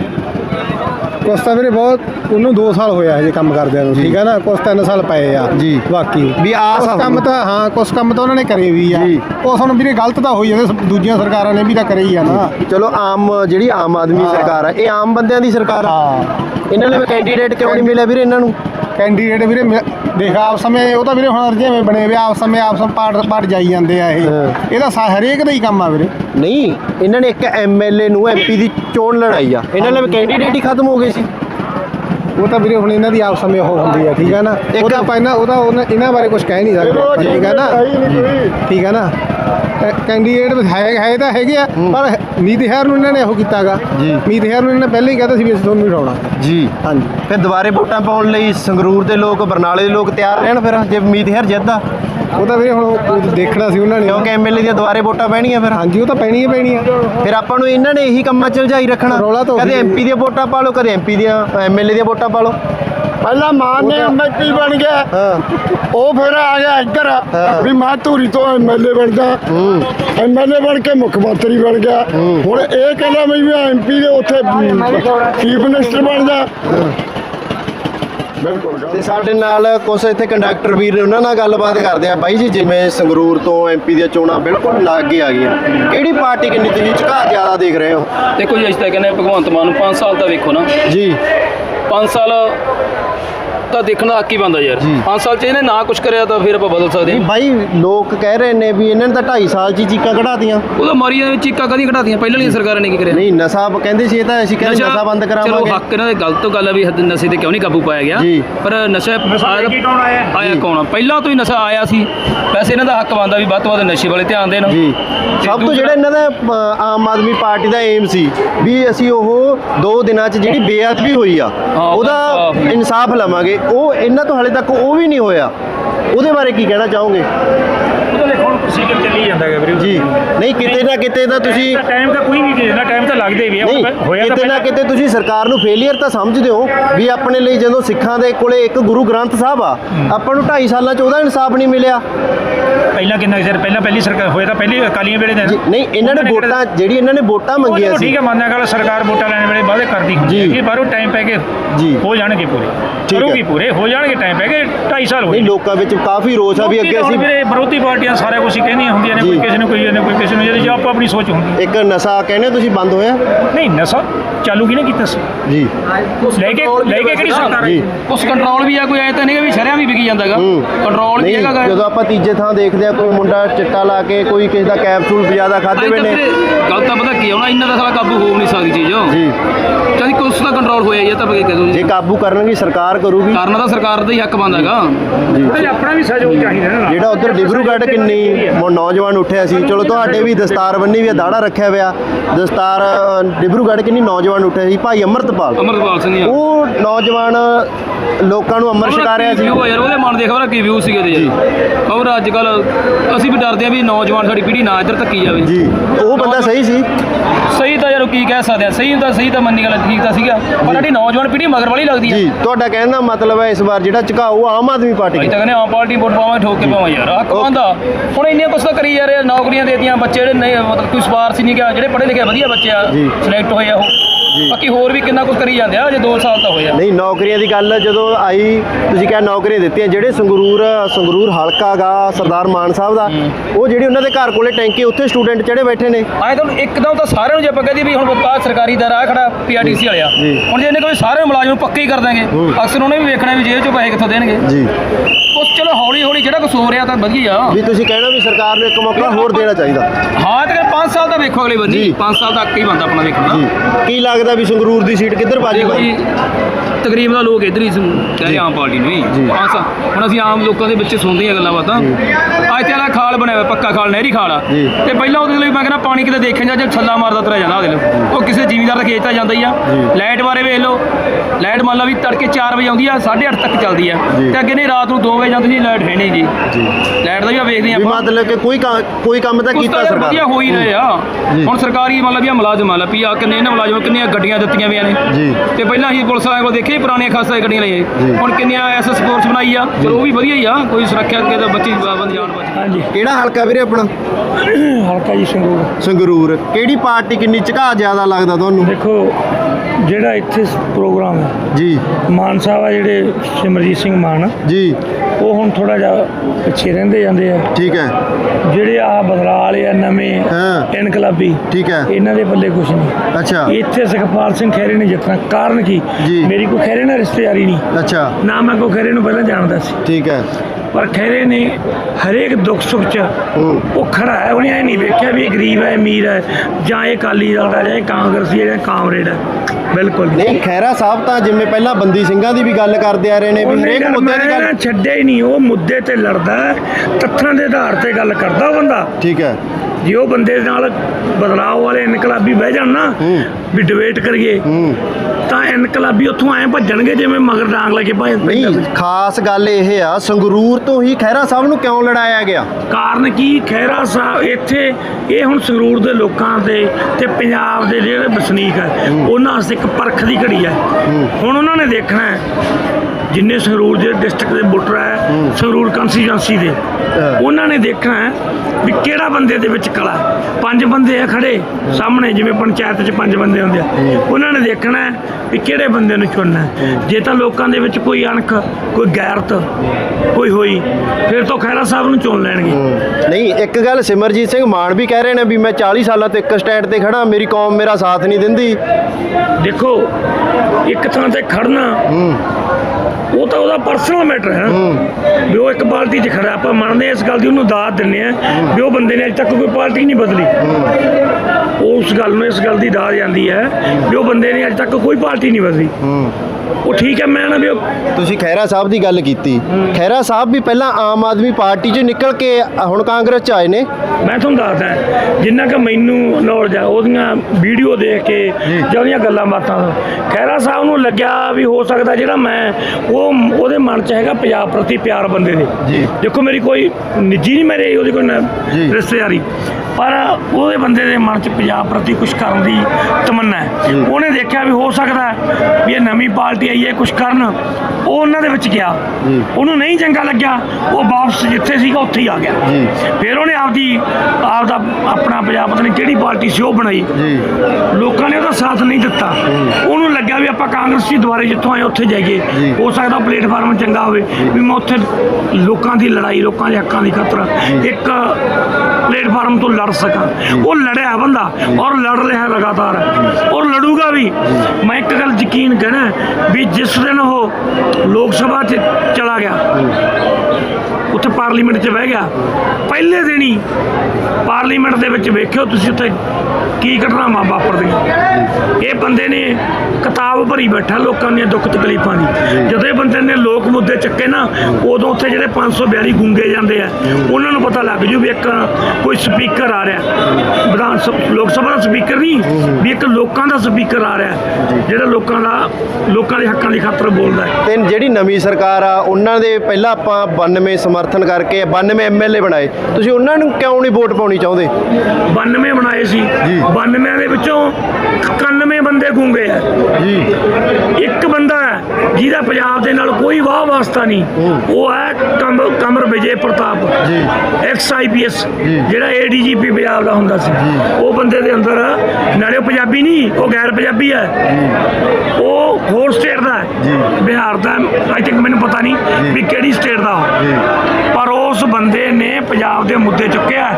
H: ਕੁਛ ਤਾਂ ਵੀਰੇ ਬਹੁਤ ਉਹਨੂੰ 2 ਸਾਲ ਹੋਇਆ ਹਜੇ ਕੰਮ ਕਰਦਿਆਂ ਨੂੰ ਠੀਕ ਹੈ ਨਾ? ਕੁਛ 3 ਸਾਲ ਪਏ ਆ
A: ਜੀ।
H: ਬਾਕੀ।
A: ਵੀ ਆਸ ਆ
H: ਕੰਮ। ਤਾਂ ਹਾਂ ਕੁਛ ਕੰਮ ਤਾਂ ਉਹਨਾਂ ਨੇ ਕਰੇ ਵੀ ਆ। ਕੁਛ ਹੁਣ ਵੀਰੇ ਗਲਤ ਤਾਂ ਹੋਈ ਜਾਂਦੇ ਦੂਜੀਆਂ ਸਰਕਾਰਾਂ ਨੇ ਵੀ ਤਾਂ ਕਰੇ ਹੀ ਆ ਨਾ।
A: ਚਲੋ ਆਮ ਜਿਹੜੀ ਆਮ ਆਦਮੀ ਸਰਕਾਰ ਆ ਇਹ ਆਮ ਬੰਦਿਆਂ ਦੀ ਸਰਕਾਰ ਆ। ਇਹਨਾਂ ਨੇ ਕੈਂਡੀਡੇਟ ਕਿਉਂ ਨਹੀਂ ਮਿਲਿਆ ਵੀਰੇ ਇਹਨਾਂ ਨੂੰ?
H: ਕੈਂਡੀਡੇਟ ਵੀਰੇ ਮਿ- ਦੇਖ ਆਪ ਸਮੇਂ ਉਹ ਤਾਂ ਵੀਰੇ ਹੁਣ ਜਿਵੇਂ ਬਣੇ ਵੇ ਆਪ ਸਮੇਂ ਆਪ ਸਮ ਪਾੜ ਪਾੜ ਜਾਈ ਜਾਂਦੇ ਆ ਇਹ।
A: ਹਾਂ।
H: ਇਹਦਾ ਸਾ- ਹਰੇਕ ਦਾ ਹੀ ਕੰਮ ਆ ਵੀਰੇ।
A: ਨਹੀਂ ਇਹਨਾਂ ਨੇ ਇੱਕ ਐਮਐਲਏ ਨੂੰ ਐਮਪੀ ਦੀ ਚੋਣ ਲੜਾਈ ਆ। ਇਹਨਾਂ ਲਈ ਕੈਂਡੀਡੇਟ ਹੀ ਖਤਮ ਹੋ ਗਏ ਸੀ।
H: ਉਹ ਤਾਂ ਵੀਰੇ ਹੁਣ ਇਹਨਾਂ ਦੀ ਆਪ ਸਮੇਂ ਉਹ ਹੁੰਦੀ ਹੈ ਠੀਕ ਹੈ ਨਾ? ਉਹ ਤਾਂ ਆਪਾਂ ਇਹਨਾਂ ਉਹਦਾ ਉਹਨਾਂ- ਇਹਨਾਂ ਬਾਰੇ ਕੁਝ ਕਹਿ ਨਹੀਂ ਸਕਦੇ ਠੀਕ ਹੈ ਨਾ? ਠੀਕ ਹੈ ਨਾ? ਕੈਂਡੀਡੇਟ ਹੈ ਹੈ ਤਾਂ ਹੈਗੇ ਆ ਪਰ ਮੀਤ ਹੈਰ ਨੂੰ ਇਹਨਾਂ ਨੇ ਉਹ ਕੀਤਾਗਾ
A: ਜੀ।
H: ਮੀਤ ਹੈਰ ਨੂੰ ਇਹਨਾਂ ਨੇ ਪਹਿਲਾਂ ਹੀ ਕਹਿਤਾ ਸੀ ਵੀ ਅਸੀਂ ਤੁਹਾਨੂੰ ਨਹੀਂ ਉਠਾਉਣਾ।
A: ਜੀ।
H: ਹਾਂਜੀ।
A: ਫਿਰ ਦੁਬਾਰੇ ਵੋਟਾਂ ਪਾਉਣ ਲਈ ਸੰਗਰੂਰ ਦੇ ਲੋਕ ਬਰਨਾਲੇ ਦੇ ਲੋਕ ਤਿਆਰ ਰਹਿਣ ਫਿਰ ਜੇ ਉਮੀਦ ਹੈ ਜਿੱਤਦਾ
H: ਉਹ ਤਾਂ ਵੀਰੇ ਹੁਣ ਦੇਖਣਾ ਸੀ ਉਹਨਾਂ ਨੇ।
A: ਕਿਉਂਕਿ ਐਮਐਲਏ ਦੀਆਂ ਦੁਬਾਰੇ ਵੋਟਾਂ ਪੈਣੀਆਂ ਫਿਰ।
H: ਹਾਂਜੀ ਉਹ ਤਾਂ ਪੈਣੀ ਹੀ ਪੈਣੀ ਆ
A: ਫਿਰ ਆਪਾਂ ਨੂੰ ਇਹਨਾਂ ਨੇ ਇਹੀ ਕੰਮਾਂ 'ਚ ਉਲਝਾਈ ਰੱਖਣਾ। ਕਦੇ। ਐਮਪੀ ਦੀਆਂ ਵੋਟਾਂ ਪਾ ਲਓ ਕਦੇ ਐਮਪੀ ਦੀਆਂ ਐਮਐਲਏ ਦੀਆਂ ਵੋਟਾਂ ਪਾ ਲਓ।
I: ਪਹਿਲਾਂ ਮਾਨ ਨੇ ਐਮਪੀ ਬਣ ਗਿਆ। ਉਹ ਫਿਰ ਆ ਗਿਆ ਇੱਧਰ। ਵੀ ਮੈਂ ਧੂਰੀ ਤੋਂ ਐਮਐਲਏ ਬਣ ਜਾ ਐਮਐਲਏ ਬਣ ਕੇ ਮੁੱਖ ਮੰਤਰੀ ਬਣ ਗਿਆ। ਹੁਣ ਇਹ ਕਹਿੰਦਾ ਵੀ ਮੈਂ ਐਮਪੀ ਦੇ ਉੱਥੇ ਚੀਫ ਮਿਨਿਸਟਰ ਬਣ ਜਾ ਬਿਲਕੁਲ
A: ਤੇ ਸਾਡੇ ਨਾਲ ਕੁਝ ਇੱਥੇ ਕੰਡਕਟਰ ਵੀਰ ਨੇ ਉਹਨਾਂ ਨਾਲ ਗੱਲਬਾਤ ਕਰਦੇ ਆ। ਬਾਈ ਜੀ ਜਿਵੇਂ ਸੰਗਰੂਰ ਤੋਂ ਐਮਪੀ ਦੀਆਂ ਚੋਣਾਂ ਬਿਲਕੁਲ ਲਾਗੇ ਆ ਗਈਆਂ। ਕਿਹੜੀ ਪਾਰਟੀ ਕਿੰਨੀ ਤੁਸੀਂ ਝੁਕਾ ਜ਼ਿਆਦਾ ਦੇਖ ਰਹੇ ਹੋ?
D: ਦੇਖੋ ਜੀ ਅਸੀਂ ਤਾਂ ਕਹਿੰਦੇ ਭਗਵੰਤ ਮਾਨ ਨੂੰ 5 ਸਾਲ ਤਾਂ ਵੇਖੋ ਨਾ।
A: ਜੀ।
D: 5 ਸਾਲ ਤਾਂ ਦੇਖਣ ਹੱਕ ਹੀ ਬੰਦਾ ਯਾਰ। 5 ਸਾਲ ਚ ਇਹਨੇ ਨਾ ਕੁਝ ਕਰਿਆ ਤਾਂ ਫਿਰ ਆਪਾਂ ਬਦਲ ਸਕਦੇ
A: ਨਹੀਂ
D: ਹਾਂ।
A: ਬਾਈ ਲੋਕ ਕਹਿ ਰਹੇ ਨੇ ਵੀ ਇਹਨਾਂ ਨੇ ਤਾਂ 2.5 ਸਾਲ 'ਚ ਹੀ ਚੀਕਾਂ ਕਢਾਤੀਆਂ।
D: ਉਹਦਾ ਮਾਰੀ ਦੇ ਵਿੱਚ ਚੀਕਾਂ ਕਦੀ ਘਟਾਤੀਆਂ ਪਹਿਲਾਂ ਵਾਲੀਆਂ ਸਰਕਾਰਾਂ ਨੇ ਕੀ ਕਰਿਆ?
A: ਨਹੀਂ ਨਸ਼ਾ ਕਹਿੰਦੇ ਸੀ ਇਹ ਤਾਂ ਅਸੀਂ ਕਹਿੰਦੇ ਨਸ਼ਾ ਬੰਦ
D: ਚਲੋ
A: ਕਰਾਵਾਂਗੇ
D: ਹੱਕ ਇਹਨਾਂ ਦੇ ਗਲਤ ਤੋਂ ਗੱਲ ਆ ਵੀ ਹੱਦ ਨਸ਼ੇ ਤੇ ਕਿਉਂ ਨਹੀਂ ਕਾਬੂ ਪਾਇਆ ਗਿਆ।
A: ਜੀ।
D: ਪਰ ਨਸ਼ਾ ਆਇਆ ਆਇਆ? ਕੌਣ ਆ? ਪਹਿਲਾਂ ਤੋਂ ਹੀ ਨਸ਼ਾ ਆਇਆ ਸੀ। ਵੈਸੇ ਇਹਨਾਂ ਦਾ ਹੱਕ ਬਣਦਾ ਵੀ ਵੱਧ ਤੋਂ ਵੱਧ ਨਸ਼ੇ ਵਾਲੇ ਧਿਆਨ ਦੇਣ।
A: ਜੀ। ਸਭ ਤੋਂ ਜਿਹੜਾ ਇਹਨਾਂ ਦਾ ਅ, ਆਮ ਆਦਮੀ ਪਾਰਟੀ ਦਾ ਏਮ ਸੀ ਵੀ ਅਸੀਂ ਉਹ ਦੋ ਦਿਨਾਂ 'ਚ ਜਿਹੜੀ ਬੇਅਦਬੀ ਹੋਈ ਆ
D: ਉਹਦਾ। ਇਨਸਾਫ
A: ਲਵਾਂਗੇ। ਉਹ ਇਹਨਾਂ ਤੋਂ ਹਲੇ ਤੱਕ ਉਹ ਵੀ ਨਹੀਂ ਹੋਇਆ। ਉਹਦੇ ਬਾਰੇ ਕੀ ਕਹਿਣਾ ਚਾਹੋਗੇ?
F: ਉਹ ਤਾਂ ਦੇਖੋ ਹੁਣ ਪ੍ਰੋਸੀਜਰ ਚੱਲੀ ਜਾਂਦਾ ਹੈ ਵੀਰੇ।
A: ਜੀ। ਨਹੀਂ ਕਿਤੇ ਨਾ ਕਿਤੇ ਤਾਂ ਤੁਸੀਂ
F: ਟਾਈਮ ਤਾਂ ਕੋਈ ਨਹੀਂ ਦੇ ਦਿੰਦਾ ਟਾਈਮ ਤਾਂ ਲੱਗਦੇ ਵੀ ਆ। ਹੋਇਆ ਤਾਂ
A: ਕਿਤੇ ਨਾ ਕਿਤੇ ਤੁਸੀਂ ਸਰਕਾਰ ਨੂੰ ਫੇਲਿਅਰ ਤਾਂ ਸਮਝਦੇ ਹੋ ਵੀ ਆਪਣੇ ਲਈ ਜਦੋਂ ਸਿੱਖਾਂ ਦੇ ਕੋਲੇ ਇੱਕ ਗੁਰੂ ਗ੍ਰੰਥ ਸਾਹਿਬ ਆ ਆਪਾਂ ਨੂੰ 2.5 ਸਾਲਾਂ 'ਚ ਉਹਦਾ ਇਨਸਾਫ ਨਹੀਂ ਮਿਲਿਆ।
F: ਪਹਿਲਾਂ ਕਿੰਨਾ ਚਿਰ ਪਹਿਲਾਂ ਪਹਿਲੀ ਸਰਕਾਰ ਹੋਇਆ ਤਾਂ ਪਹਿਲੀ ਅਕਾਲੀਆਂ ਵੇਲੇ ਦਾ
A: ਜੀ, ਨਹੀਂ ਇਹਨਾਂ ਨੇ ਵੋਟਾਂ ਜਿਹੜੀ ਇਹਨਾਂ ਨੇ ਵੋਟਾਂ ਮੰਗੀਆਂ
F: ਉਹ
A: ਸੀ
F: ਠੀਕ ਹੈ ਮੰਨਿਆ ਗੱਲ ਸਰਕਾਰ ਵੋਟਾਂ ਲੈਣ ਵੇਲੇ ਵਾਅਦੇ ਕਰਦੀ ਹੁੰਦੀ ਹੈ
A: ਜੀ।
F: ਕਿ ਬਾਹਰੋਂ ਟਾਈਮ ਪੈ ਕੇ
A: ਜੀ।
F: ਹੋ ਜਾਣਗੇ ਪੂਰੇ
A: ਠੀਕ ਹੈ।
F: ਕਰੂਗੀ ਪੂਰੇ ਹੋ ਜਾਣਗੇ ਟਾਈਮ ਪੈ ਕੇ 2.5 ਸਾਲ ਹੋਏ
A: ਨਹੀਂ ਲੋਕਾਂ ਵਿੱਚ ਕਾਫੀ ਰੋਸ ਆ ਵੀ ਅੱਗੇ ਅਸੀਂ
F: ਮੇਰੇ ਵਿਰੋਧੀ ਪਾਰਟੀਆਂ ਸਾਰਾ ਕੁਝ ਹੀ ਕਹਿੰਦੀਆਂ ਹੁੰਦੀਆਂ ਨੇ
A: ਜੀ।
F: ਕੋਈ ਕਿਸੇ ਨੂੰ ਕੋਈ ਨੇ ਕੋਈ ਕਿਸੇ ਨੂੰ ਜਿਹੜੀ ਆਪੋ ਆਪਣੀ ਸੋਚ ਹੁੰਦੀ
A: ਇੱਕ ਨਸ਼ਾ ਕਹਿੰਦੇ ਤੁਸੀਂ ਬੰਦ ਹੋਇਆ
F: ਨਹੀਂ ਨਸ਼ਾ ਚਾਲੂ ਕਿਹਨੇ ਕੀਤਾ ਸੀ
A: ਜੀ
F: ਲੈ ਕੇ ਲੈ ਕੇ ਕਿਹੜੀ ਸਰਕਾਰ
A: ਜੀ
D: ਉਸ ਕੰਟਰੋਲ ਵੀ ਆ ਕੋਈ ਐ ਤਾਂ ਨਹੀਂ ਕਿ ਵੀ ਸ਼ਰਿਆਂ ਵੀ ਵਿਕੀ ਜਾਂਦਾਗਾ
A: ਹੂੰ।
D: ਕੰਟਰੋਲ ਵੀ
A: ਨਹੀਂ
D: ਹੈਗਾ ਗਾ।
A: ਜਦੋਂ ਆਪਾਂ ਤੀਜੇ ਥਾਂ ਦੇਖਦੇ ਆ ਕੋਈ ਮੁੰਡਾ ਚਿੱਟਾ ਲਾ ਕੇ ਕੋਈ ਕਿਸੇ ਦਾ ਕੈਪਸੂਲ ਜ਼ਿਆਦਾ ਖਾਦੇ
D: ਆਏਂ
A: ਹੋਏ ਨੇ।
D: ਗੱਲ ਤਾਂ ਪਤਾ ਕੀ ਆ, ਹੁਣ ਇੰਨਾ ਤਾਂ ਸਾਲਾ ਕਾਬੂ ਹੋ ਨਹੀਂ ਸਕਦੀ ਚੀਜ਼।
A: ਜੀ।
D: ਚਾਹੀ ਕੁਛ ਦਾ ਕੰਟਰੋਲ ਹੋਇਆ ਆ ਤਾਂ ਬਗੇ ਕਦੋਂ
A: ਜੇ। ਕਾਬੂ ਕਰਨਗੀ ਸਰਕਾਰ ਕਰੂਗੀ।
D: ਕਾਰਨ ਤਾਂ ਸਰਕਾਰ ਦਾ ਹੀ ਹੱਕ ਬਣਦਾਗਾ
F: ਭਾਈ ਆਪਣਾ ਵੀ ਸਹਿਯੋਗ ਚਾਹੀਦਾ ਨਾ।
A: ਜਿਹੜਾ ਉਧਰ ਡਿਬਰੂਗੜ੍ਹ ਕਿੰਨੀ ਮੋ- ਨੌਜਵਾਨ ਉੱਠਿਆ ਸੀ ਚਲੋ ਤੁਹਾਡੇ ਵੀ ਦਸਤਾਰ ਬੰਨੀ ਵੀ ਆ, ਦਾੜਾ ਰੱਖਿਆ ਹੋਇਆ ਦਸਤਾਰ ਅ, ਡਿਬਰੂਗੜ੍ਹ ਕਿੰਨੀ ਨੌਜਵਾਨ ਉੱਠਿਆ ਸੀ? ਭਾਈ ਅਮਰਤਪਾਲ।
D: ਅਮਰਪਾਲ ਸਿੰਘ ਯਾਰ
A: ਉਹ ਨੌਜਵਾਨ ਲੋਕਾਂ ਨੂੰ ਅੰਮ੍ਰਿਤ ਛਕਾ ਰਿਹਾ ਸੀ।
D: ਯਾਰ ਉਹਦੇ ਮਨ ਦੇ ਖਬਰ ਕੀ ਵਿਊ ਸੀਗੇ ਉਹਦੇ ਯਾਰ? ਖਬਰ ਅੱਜ ਕੱਲ ਅਸੀਂ ਵੀ ਡਰਦੇ ਆ ਵੀ ਨੌਜਵਾਨ ਸਾਡੀ ਪੀੜ੍ਹੀ ਨਾ ਇੱਧਰ ਧੱਕੀ ਜਾਵੇ।
A: ਜੀ। ਉਹ ਬੰਦਾ ਸਹੀ ਸੀ?
D: ਸਹੀ ਤਾਂ ਯਾਰ ਉਹ ਕੀ ਕਹਿ ਸਕਦੇ ਆ? ਸਹੀ ਹੁੰਦਾ ਸਹੀ ਤਾਂ ਮੰਨੀ ਗੱਲ ਠੀਕ ਤਾਂ ਸੀਗਾ ਪਰ ਸਾਡੀ ਨੌਜਵਾਨ ਪੀੜ੍ਹੀ ਮਗਰ ਵਾਲੀ ਲੱਗਦੀ ਆ।
A: ਜੀ ਤੁਹਾਡਾ ਕਹਿਣ ਦਾ ਮਤਲਬ ਹੈ ਇਸ ਵਾਰ ਜਿਹੜਾ ਝੁਕਾਓ ਆਮ ਆਦਮੀ ਪਾਰਟੀ
D: ਅਸੀਂ
A: ਦਾ।
D: ਤਾਂ ਕਹਿੰਦੇ ਆਮ ਪਾਰਟੀ ਵੋਟ ਪਾਵਾਂਗੇ ਠੋਕ ਕੇ ਪਾਵਾਂ ਯਾਰ ਹੱਕ ਪਾਉਂਦਾ ਹੁਣ ਇੰਨੀਆਂ ਕੁਛ ਤਾਂ ਕਰੀ ਜਾ ਰਹੇ ਆ, ਨੌਕਰੀਆਂ ਦੇਤੀਆਂ ਬੱਚੇ ਜਿਹੜੇ ਨਹੀਂ ਮਤਲਬ ਕੋਈ ਸਪਾਰਸ਼ ਨਹੀਂ ਗਿਆ ਜਿਹੜੇ ਪੜ੍ਹੇ ਲਿਖੇ ਵਧੀਆ ਬੱਚੇ ਆ
A: ਜੀ।
D: ਸਿਲੈਕਟ ਹੋਏ ਆ ਉਹ। ਬਾਕੀ ਹੋਰ ਵੀ ਕਿੰਨਾ ਕੁਝ ਕਰੀ ਜਾਂਦੇ ਆ ਅਜੇ 2 ਸਾਲ ਤਾਂ ਹੋਏ ਆ।
A: ਨਹੀਂ ਨੌਕਰੀਆਂ ਦੀ ਗੱਲ ਜਦੋਂ ਆਈ ਤੁਸੀਂ ਕਿਹਾ ਨੌਕਰੀਆਂ ਦਿੱਤੀਆਂ ਜਿਹੜੇ ਸੰਗਰੂਰ ਸੰਗਰੂਰ ਹਲਕਾ ਗਾ ਸਰਦਾਰ ਮਾਨ ਸਾਹਿਬ ਦਾ ਉਹ ਜਿਹੜੀ ਉਹਨਾਂ ਦੇ ਘਰ ਕੋਲੇ ਟੈਂਕੀ ਉੱਥੇ ਸਟੂਡੈਂਟ ਚੜੇ ਬੈਠੇ ਨੇ।
D: ਆਏ ਤਾਂ ਇੱਕਦਮ ਤਾਂ ਸਾਰਿਆਂ ਨੂੰ ਜੇ ਆਪਾਂ ਕਹਦੇ ਵੀ ਹੁਣ ਬਾਹਰ ਸਰਕਾਰੀ ਦਾ ਰਾਹ ਖੜਾ ਪੀਆਰਡੀਸੀ ਵਾਲਿਆ। ਹੁਣ ਜੇ ਇਹਨੇ ਕੋਈ ਸਾਰੇ ਮੁਲਾਜ਼ਮ ਪੱਕੇ ਹੀ ਕਰ ਦਾਂਗੇ ਅਕਸਰ ਉਹਨੇ ਵੀ ਵੇਖਣਾ ਵੀ ਜੇਲ੍ਹ ਚੋਂ ਪੈਸੇ ਕਿੱਥੋਂ ਦੇਣਗੇ।
A: ਜੀ।
D: ਉਸ ਚਲੋ ਹੌਲੀ ਹੌਲੀ ਜਿਹੜਾ ਹੋ ਰਿਹਾ ਤਾਂ ਵਧੀਆ।
A: ਵੀ ਤੁਸੀਂ ਕਹਿਣਾ ਵੀ ਸਰਕਾਰ ਨੂੰ ਇੱਕ ਮੌਕਾ ਹੋਰ ਦੇਣਾ ਚਾਹੀਦਾ।
D: ਹਾਂ ਤੇ 5 ਸਾਲ ਦਾ ਵੇਖੋ ਅਗਲੇ ਬੰਦੀ।
A: ਜੀ।
D: 5 ਸਾਲ ਤੱਕ ਹੀ ਬੰਦਾ ਆਪਣਾ ਵੇਖਣਾ
A: ਕੀ ਲੱਗਦਾ ਵੀ ਸੰਗਰੂਰ ਦੀ ਸੀਟ ਕਿੱਧਰ
D: ਦੇਖੋ
A: ਬਾਜੂਗਾ
D: ਜੀ ਤਕਰੀਬਨ ਲੋਕ ਇਧਰ ਹੀ ਸੁਣ- ਕਹਿ ਰਹੇ ਆਮ ਪਾਰਟੀ ਨੂੰ ਹੀ ਸਾਲ ਹੁਣ ਅਸੀਂ ਆਮ ਲੋਕਾਂ ਦੇ ਵਿੱਚ ਸੁਣਦੇ ਹਾਂ ਗੱਲਾਂ ਬਾਤਾਂ। ਅੱਜ ਤੇ ਵਾਲਾ ਖਾਲ ਬਣਿਆ ਹੋਇਆ ਪੱਕਾ ਖਾਲ ਨਹਿਰੀ ਖਾਲ ਆ। ਤੇ ਪਹਿਲਾਂ ਉਹਦੇ ਲਈ ਮੈਂ ਕਹਿੰਦਾ ਪਾਣੀ ਕਿਤੇ ਦੇਖਣ ਜਾ ਜੇ ਛੱਲਾ ਮਾਰਦਾ ਤੁਰਿਆ ਜਾਂਦਾ ਉਹਦੇ ਲਈ। ਉਹ ਕਿਸੇ ਜ਼ਿਮੀਦਾਰ ਦਾ ਖੇਤ ਤਾਂ ਜਾਂਦਾ ਹੀ ਆ। ਲਾਈਟ ਬਾਰੇ ਵੇਖ ਲਓ। ਲਾਈਟ ਮੰਨ ਲਾ ਵੀ ਤੜਕੇ 4 ਵਜੇ ਆਉਂਦੀ ਆ 8:30 ਤੱਕ ਚੱਲਦੀ ਆ। ਤੇ ਅੱਗੇ ਨਹੀਂ ਰਾਤ ਨੂੰ 2 ਵਜੇ ਜਾਂਦੀ ਸੀ ਲਾਈਟ ਹੈ ਨਹੀਂ ਜੀ। ਲਾਈਟ ਦਾ ਵੀ ਆ ਵੇਖਦੇ
A: ਵੀ
D: ਆਪਾਂ।
A: ਮਤਲਬ ਕਿ ਕੋਈ ਕੋਈ ਕੰਮ ਤਾਂ ਕੀਤਾ ਸਰਕਾਰ।
D: ਵਧੀਆ ਹੋ ਹੀ ਰਹੇ ਆ।
A: ਜੀ।
D: ਹੁਣ ਸਰਕਾਰੀ ਮੰਨ ਲਾ ਵੀ ਮੁਲਾਜ਼ਮ ਆ ਲਾ ਵੀ ਆ ਕਿੰਨੇ ਇਹਨਾਂ ਮੁਲਾਜ਼ਮ ਕਿੰਨੀਆਂ ਗੱਡੀਆਂ ਦਿੱਤੀਆਂ ਵੀਆਂ ਨੇ।
A: ਜੀ।
D: ਤੇ ਪਹਿਲਾਂ ਅਸੀਂ ਪੁਲਿਸ ਵਾਲਿਆਂ ਕੋਲ ਦੇਖੇ ਪੁਰਾਣੀਆਂ ਖਾਸਾਂ ਗੱਡੀਆਂ ਲਈਏ
A: ਜੀ।
D: ਹੁਣ ਕਿੰਨੀਆਂ ਐਸਐਸ ਫੋਰਸ ਬਣਾਈ ਆ ਚਲੋ ਉਹ ਵੀ ਵਧੀਆ ਹੀ ਆ ਕੋਈ ਸੁਰੱਖਿਆ ਅੱਗੇ ਤਾਂ ਬੱਚੀ ਬੰਦ ਜਾਨ ਬਚ
F: ਹਾਂਜੀ।
A: ਕਿਹੜਾ ਹਲਕਾ ਵੀਰੇ ਆਪਣਾ?
F: ਹਲਕਾ ਜੀ ਸੰਗਰੂਰ।
A: ਸੰਗਰੂਰ। ਕਿਹੜੀ ਪਾਰਟੀ ਕਿੰਨੀ ਝਕਾ ਜ਼ਿਆਦਾ ਲੱਗਦਾ ਤੁਹਾਨੂੰ?
F: ਦੇਖੋ ਜਿਹੜਾ ਇੱਥੇ ਪ੍ਰੋਗਰਾਮ ਹੈ।
A: ਜੀ।
F: ਮਾਨ ਸਾਹਿਬ ਆ ਜਿਹੜੇ ਸਿਮਰਜੀਤ ਸਿੰਘ ਮਾਨ
A: ਜੀ।
F: ਉਹ ਹੁਣ ਥੋੜਾ ਜਿਹਾ ਪਿੱਛੇ ਰਹਿੰਦੇ ਜਾਂਦੇ ਆ।
A: ਠੀਕ ਹੈ।
F: ਜਿਹੜੇ ਆ ਬਦਲਾਅ ਵਾਲੇ ਆ ਨਵੇਂ
A: ਹਾਂ।
F: ਇਨਕਲਾਬੀ
A: ਠੀਕ ਹੈ।
F: ਇਹਨਾਂ ਦੇ ਪੱਲੇ ਕੁਛ ਨਹੀਂ।
A: ਅੱਛਾ।
F: ਇੱਥੇ ਸੁਖਪਾਲ ਸਿੰਘ ਖਹਿਰੇ ਨੇ ਜਿੱਤਣਾ। ਕਾਰਨ ਕੀ। ਮੇਰੀ ਕੋਈ ਖਹਿਰੇ ਨਾਲ ਰਿਸ਼ਤੇਦਾਰੀ ਨਹੀਂ।
A: ਅੱਛਾ।
F: ਨਾ ਮੈਂ ਕੋਈ ਖਹਿਰੇ ਨੂੰ ਪਹਿਲਾਂ ਜਾਣਦਾ ਸੀ।
A: ਠੀਕ ਹੈ।
F: ਪਰ ਖੈਰੇ ਨੇ ਹਰੇਕ ਦੁੱਖ ਸੁੱਖ ਚ ਉਹ ਖੜਾ ਹੈ। ਉਹਨੇ ਇਹ ਨਹੀਂ ਵੇਖਿਆ ਵੀ ਇਹ ਗਰੀਬ ਹੈ ਅਮੀਰ ਹੈ ਜਾਂ ਇਹ ਅਕਾਲੀ ਦਲ ਦਾ ਜਾਂ ਇਹ ਕਾਂਗਰਸੀ ਹੈ ਜਾਂ ਕਾਮਰੇਡ ਹੈ। ਬਿਲਕੁਲ। ਨਹੀਂ
A: ਖੈਰਾ ਸਾਹਿਬ ਤਾਂ ਜਿਵੇਂ ਪਹਿਲਾਂ ਬੰਦੀ ਸਿੰਘਾਂ ਦੀ ਵੀ ਗੱਲ ਕਰਦੇ ਆ ਰਹੇ ਨੇ ਵੀ ਹਰੇਕ ਮੁੱਦੇ ਦੀ ਗੱਲ
F: ਛੱਡਿਆ ਹੀ ਨਹੀਂ ਉਹ ਮੁੱਦੇ ਤੇ ਲੜਦਾ ਤੱਥਾਂ ਦੇ ਆਧਾਰ ਤੇ ਗੱਲ ਕਰਦਾ ਬੰਦਾ।
A: ਠੀਕ ਹੈ।
F: ਜੇ ਉਹ ਬੰਦੇ ਨਾਲ ਬਦਲਾਅ ਵਾਲੇ ਇਨਕਲਾਬੀ ਬਹਿ ਜਾਣ ਨਾ ਵੀ ਡਿਬੇਟ ਕਰੀਏ ਤਾਂ ਇਨਕਲਾਬੀ ਉੱਥੋਂ ਐ ਭੱਜਣਗੇ ਜਿਵੇਂ ਮਗਰ ਡਾਂਗ ਲੈ ਕੇ ਭੱਜ
A: ਨਹੀਂ ਖਾਸ ਗੱਲ ਇਹ ਆ ਸੰਗਰੂਰ ਤੋਂ ਹੀ ਖੈਰਾ ਸਾਹਿਬ ਨੂੰ ਕਿਉਂ ਲੜਾਇਆ ਗਿਆ?
F: ਕਾਰਨ ਕੀ? ਖਹਿਰਾ ਸਾਹਿਬ ਇੱਥੇ ਇਹ ਹੁਣ ਸੰਗਰੂਰ ਦੇ ਲੋਕਾਂ ਦੇ ਤੇ ਪੰਜਾਬ ਦੇ ਜਿਹੜੇ ਵਸਨੀਕ ਹੈ। ਉਹਨਾਂ ਵਾਸਤੇ ਇੱਕ ਪਰਖ ਦੀ ਘੜੀ ਹੈ। ਹੁਣ ਉਹਨਾਂ ਨੇ ਦੇਖਣਾ ਹੈ ਜਿੰਨੇ ਸੰਗਰੂਰ ਦੇ ਡਿਸਟ੍ਰਿਕਟ ਦੇ ਵੋਟਰ ਹੈ। ਸੰਗਰੂਰ ਕੰਸਟੀਚੁਐਂਸੀ ਦੇ। ਉਹਨਾਂ ਨੇ ਦੇਖਣਾ ਹੈ ਵੀ ਕਿਹੜਾ ਬੰਦੇ ਦੇ ਵਿੱਚ ਕਲਾ। ਪੰਜ ਬੰਦੇ ਆ ਖੜੇ ਸਾਹਮਣੇ ਜਿਵੇਂ ਪੰਚਾਇਤ 'ਚ ਪੰਜ ਬੰਦੇ ਹੁੰਦੇ ਆ। ਉਹਨਾਂ ਨੇ ਦੇਖਣਾ ਵੀ ਕਿਹੜੇ ਬੰਦੇ ਨੂੰ ਚੁਣਨਾ। ਜੇ ਤਾਂ ਲੋਕਾਂ ਦੇ ਵਿੱਚ ਕੋਈ ਅਣਖ ਕੋਈ ਗੈਰਤ ਕੋਈ ਹੋਈ ਫਿਰ ਤਾਂ ਖਹਿਰਾ ਸਾਹਿਬ ਨੂੰ ਚੁਣ ਲੈਣਗੇ।
A: ਨਹੀਂ ਇੱਕ ਗੱਲ ਸਿਮਰਜੀਤ ਸਿੰਘ ਮਾਨ ਵੀ ਕਹਿ ਰਹੇ ਨੇ ਵੀ ਮੈਂ 40 ਸਾਲਾਂ ਤੋਂ ਇੱਕ ਸਟੈਂਡ ਤੇ ਖੜਾ ਮੇਰੀ ਕੌਮ ਮੇਰਾ ਸਾਥ ਨਹੀਂ ਦਿੰਦੀ।
F: ਦੇਖੋ ਇੱਕ ਥਾਂ ਤੇ ਖੜਨਾ ਉਹ ਤਾਂ ਉਹਦਾ ਪਰਸਨਲ ਮੈਟਰ ਹੈ। ਨਾ। ਵੀ ਉਹ ਇੱਕ ਪਾਰਟੀ 'ਚ ਖੜਾ ਆਪਾਂ ਮੰਨਦੇ ਹਾਂ ਇਸ ਗੱਲ ਦੀ ਉਹਨੂੰ ਦਾਤ ਦਿੰਨੇ ਆ ਵੀ ਉਹ ਬੰਦੇ ਨੇ ਅਜੇ ਤੱਕ ਕੋਈ ਪਾਰਟੀ ਨਹੀਂ ਬਦਲੀ। ਉਸ ਗੱਲ ਨੂੰ ਇਸ ਗੱਲ ਦੀ ਦਾਤ ਜਾਂਦੀ ਹੈ ਵੀ ਉਹ ਬੰਦੇ ਨੇ ਅਜੇ ਤੱਕ ਕੋਈ ਪਾਰਟੀ ਨਹੀਂ ਬਦਲੀ ਉਹ ਠੀਕ ਹੈ ਮੈਂ ਨਾ ਵੀ
A: ਤੁਸੀਂ ਖੈਰਾ ਸਾਹਿਬ ਦੀ ਗੱਲ ਕੀਤੀ। ਖੈਰਾ ਸਾਹਿਬ ਵੀ ਪਹਿਲਾਂ ਆਮ ਆਦਮੀ ਪਾਰਟੀ 'ਚ ਨਿਕਲ ਕੇ ਹੁਣ ਕਾਂਗਰਸ 'ਚ ਆਏ ਨੇ।
F: ਮੈਂ ਤੁਹਾਨੂੰ ਦੱਸਦਾ ਜਿੰਨਾ ਕਿ ਮੈਨੂੰ ਨੌਲੇਜ ਆ ਉਹਦੀਆਂ ਵੀਡੀਓ ਦੇਖ ਕੇ ਜਾਂ। ਉਹਦੀਆਂ ਗੱਲਾਂ ਬਾਤਾਂ ਤੋਂ ਖਹਿਰਾ ਸਾਹਿਬ ਨੂੰ ਲੱਗਿਆ ਵੀ ਹੋ ਸਕਦਾ ਜਿਹੜਾ ਮੈਂ ਉਹ ਉਹਦੇ ਮਨ 'ਚ ਹੈਗਾ ਪੰਜਾਬ ਪ੍ਰਤੀ ਪਿਆਰ ਬੰਦੇ ਦੇ। ਦੇਖੋ ਮੇਰੀ ਕੋਈ ਨਿੱਜੀ ਨਹੀਂ ਮੇਰੇ ਉਹਦੀ ਕੋਈ ਰਿਸ਼ਤੇਦਾਰੀ। ਪਰ ਉਹਦੇ ਬੰਦੇ ਦੇ ਮਨ 'ਚ ਪੰਜਾਬ ਪ੍ਰਤੀ ਕੁਝ ਕਰਨ ਦੀ ਤਮੰਨਾ ਹੈ। ਉਹਨੇ ਦੇਖਿਆ ਵੀ ਹੋ ਸਕਦਾ ਵੀ ਇਹ ਨਵੀਂ ਪਾਰਟੀ ਆਈ ਹੈ ਕੁਝ ਕਰਨ। ਉਹ ਉਹਨਾਂ ਦੇ ਵਿੱਚ ਗਿਆ। ਉਹਨੂੰ ਨਹੀਂ ਚੰਗਾ ਲੱਗਿਆ। ਉਹ ਵਾਪਸ ਜਿੱਥੇ ਸੀਗਾ ਉੱਥੇ ਹੀ ਆ ਗਿਆ। ਫਿਰ ਉਹਨੇ ਆਪਦੀ ਆਪਦਾ ਆਪਣਾ ਪੰਜਾਬ ਪਤਾ ਨਹੀਂ ਕਿਹੜੀ ਪਾਰਟੀ ਸੀ ਉਹ ਬਣਾਈ। ਲੋਕਾਂ ਨੇ ਉਹਦਾ ਸਾਥ ਨਹੀਂ ਦਿੱਤਾ। ਉਹਨੂੰ ਲੱਗਿਆ ਵੀ ਆਪਾਂ ਕਾਂਗਰਸ ਦੀ ਦੁਆਰੇ ਜਿੱਥੋਂ ਆਏ ਉੱਥੇ ਜਾਈਏ। ਹੋ ਸਕਦਾ ਪਲੇਟਫਾਰਮ ਚੰਗਾ ਹੋਵੇ। ਵੀ ਮੈਂ ਉੱਥੇ ਲੋਕਾਂ ਦੀ ਲੜਾਈ ਲੋਕਾਂ ਦੇ ਹੱਕਾਂ ਦੀ ਖਾਤਰ ਇੱਕ ਪਲੇਟਫਾਰਮ ਤੋਂ ਲੜ ਸਕਾਂ। ਉਹ ਲੜਿਆ ਬੰਦਾ। ਔਰ ਲੜ ਰਿਹਾ ਲਗਾਤਾਰ। ਔਰ ਲੜੂਗਾ ਵੀ। ਮੈਂ ਇੱਕ ਗੱਲ ਯਕੀਨ ਕਹਿਣਾ ਵੀ ਜਿਸ ਦਿਨ ਉਹ ਲੋਕ ਸਭਾ 'ਚ ਚਲਾ ਗਿਆ, ਉੱਥੇ ਪਾਰਲੀਮੈਂਟ 'ਚ ਬਹਿ ਗਿਆ, ਪਹਿਲੇ ਦਿਨ ਹੀ ਪਾਰਲੀਮੈਂਟ ਦੇ ਵਿੱਚ ਵੇਖਿਓ ਤੁਸੀਂ ਉੱਥੇ ਕੀ ਘਟਨਾਵਾਂ ਵਾਪਰਦੀਆਂ? ਇਹ ਬੰਦੇ ਨੇ ਕਿਤਾਬ ਭਰੀ ਬੈਠਾ ਲੋਕਾਂ ਦੀਆਂ ਦੁੱਖ ਤਕਲੀਫਾਂ ਦੀ। ਜਦੋਂ ਇਹ ਬੰਦੇ ਨੇ ਲੋਕ ਮੁੱਦੇ ਚੱਕੇ ਨਾ ਉਦੋਂ ਉੱਥੇ ਜਿਹੜੇ 542 ਗੁੰਗੇ ਜਾਂਦੇ ਆ ਉਹਨਾਂ ਨੂੰ ਪਤਾ ਲੱਗ ਜੂ ਵੀ ਇੱਕ ਕੋਈ ਸਪੀਕਰ ਆ ਰਿਹਾ। ਵਿਧਾਨ ਸਭ ਲੋਕ ਸਭਾ ਦਾ ਸਪੀਕਰ ਨਹੀਂ ਵੀ ਇੱਕ ਲੋਕਾਂ ਦਾ ਸਪੀਕਰ ਆ ਰਿਹਾ। ਜਿਹੜਾ ਲੋਕਾਂ ਦਾ ਲੋਕਾਂ ਦੇ ਹੱਕਾਂ ਦੀ ਖਾਤਰ ਬੋਲਦਾ ਹੈ।
A: ਤੇ ਜਿਹੜੀ ਨਵੀਂ ਸਰਕਾਰ ਆ ਉਹਨਾਂ ਦੇ ਪਹਿਲਾਂ ਆਪਾਂ 92 ਸਮਰਥਨ ਕਰਕੇ 92 ਐਮਐਲਏ ਬਣਾਏ। ਤੁਸੀਂ ਉਹਨਾਂ ਨੂੰ ਕਿਉਂ ਨਹੀਂ ਵੋਟ ਪਾਉਣੀ ਚਾਹੁੰਦੇ?
F: 92 ਬਣਾਏ ਸੀ। 92 ਦੇ ਵਿੱਚੋਂ 91 ਬੰਦੇ ਗੂੰਗੇ ਆ।
A: ਜੀ।
F: ਇੱਕ ਬੰਦਾ ਹੈ ਜਿਹਦਾ ਪੰਜਾਬ ਦੇ ਨਾਲ ਕੋਈ ਵਾਹ ਵਾਸਤਾ ਨਹੀਂ। ਉਹ ਹੈ ਕਮ- ਕਮਰ ਵਿਜੇ ਪ੍ਰਤਾਪ।
A: ਜੀ।
F: ਐਕਸ ਆਈਪੀਐਸ ਜਿਹੜਾ ਏਡੀਜੀਪੀ ਪੰਜਾਬ ਦਾ ਹੁੰਦਾ ਸੀ। ਉਹ ਬੰਦੇ ਦੇ ਅੰਦਰ ਨਾਲੇ ਉਹ ਪੰਜਾਬੀ ਨਹੀਂ ਉਹ ਗੈਰ ਪੰਜਾਬੀ ਹੈ। ਉਹ ਹੋਰ ਸਟੇਟ ਦਾ ਹੈ। ਬਿਹਾਰ ਦਾ ਆਈ ਥਿੰਕ ਮੈਨੂੰ ਪਤਾ ਨਹੀਂ ਵੀ ਕਿਹੜੀ ਸਟੇਟ ਦਾ ਉਹ। ਉਸ ਬੰਦੇ ਨੇ ਪੰਜਾਬ ਦੇ ਮੁੱਦੇ ਚੁੱਕਿਆ